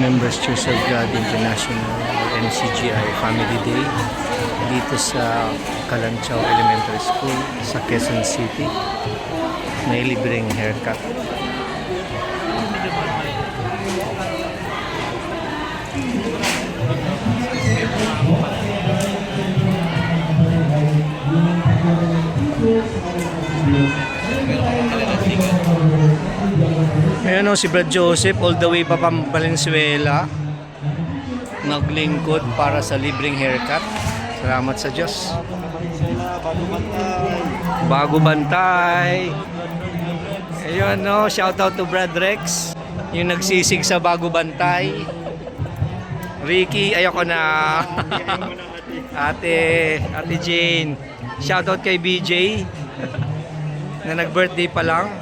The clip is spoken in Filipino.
Members Church of God International or NCGI Family Day dito sa Kalanchaw Elementary School sa Quezon City. May libreng haircut. Ayan o, si Brad Joseph all the way pa pang Valenzuela. Naglingkod para sa libreng haircut. Salamat sa Diyos. Bago bantay. Ayun no, shout out to Brad Rex. Yung nagsisig sa bago bantay. Ricky, ayoko na. ate, Ate Jane. Shout out kay BJ na nag-birthday pa lang.